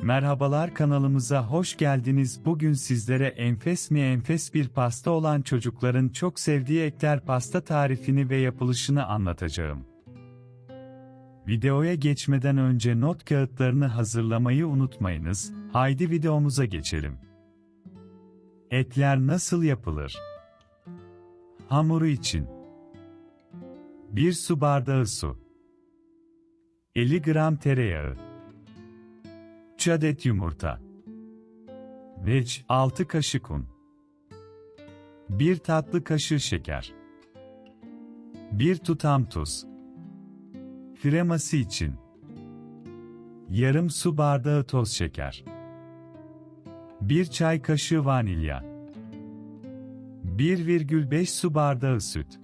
Merhabalar kanalımıza hoş geldiniz. Bugün sizlere enfes mi enfes bir pasta olan çocukların çok sevdiği ekler pasta tarifini ve yapılışını anlatacağım. Videoya geçmeden önce not kağıtlarını hazırlamayı unutmayınız. Haydi videomuza geçelim. Ekler nasıl yapılır? Hamuru için 1 su bardağı su 50 gram tereyağı 3 adet yumurta. Veç 6 kaşık un. 1 tatlı kaşığı şeker. 1 tutam tuz. Kreması için. Yarım su bardağı toz şeker. 1 çay kaşığı vanilya. 1,5 su bardağı süt.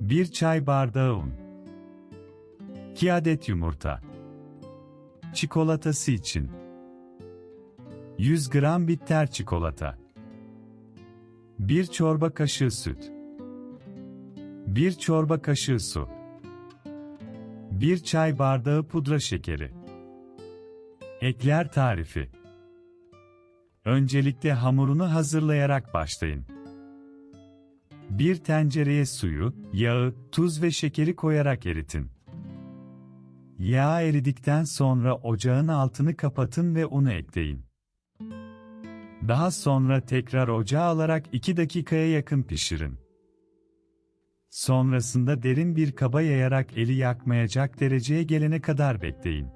1 çay bardağı un. 2 adet yumurta. Çikolatası için. 100 gram bitter çikolata. 1 çorba kaşığı süt. 1 çorba kaşığı su. 1 çay bardağı pudra şekeri. Ekler tarifi. Öncelikle hamurunu hazırlayarak başlayın. Bir tencereye suyu, yağı, tuz ve şekeri koyarak eritin. Yağ eridikten sonra ocağın altını kapatın ve unu ekleyin. Daha sonra tekrar ocağa alarak 2 dakikaya yakın pişirin. Sonrasında derin bir kaba yayarak eli yakmayacak dereceye gelene kadar bekleyin.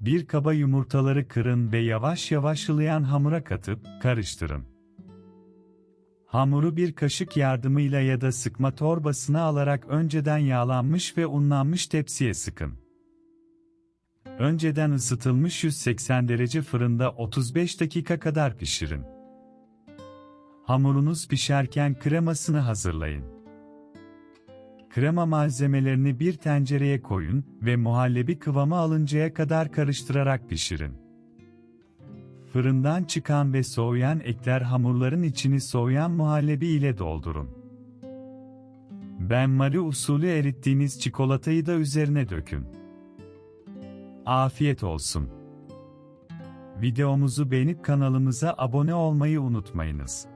Bir kaba yumurtaları kırın ve yavaş yavaş ılıyan hamura katıp karıştırın. Hamuru bir kaşık yardımıyla ya da sıkma torbasına alarak önceden yağlanmış ve unlanmış tepsiye sıkın. Önceden ısıtılmış 180 derece fırında 35 dakika kadar pişirin. Hamurunuz pişerken kremasını hazırlayın. Krema malzemelerini bir tencereye koyun ve muhallebi kıvamı alıncaya kadar karıştırarak pişirin. Fırından çıkan ve soğuyan ekler hamurların içini soğuyan muhallebi ile doldurun. Benmari usulü erittiğiniz çikolatayı da üzerine dökün. Afiyet olsun. Videomuzu beğenip kanalımıza abone olmayı unutmayınız.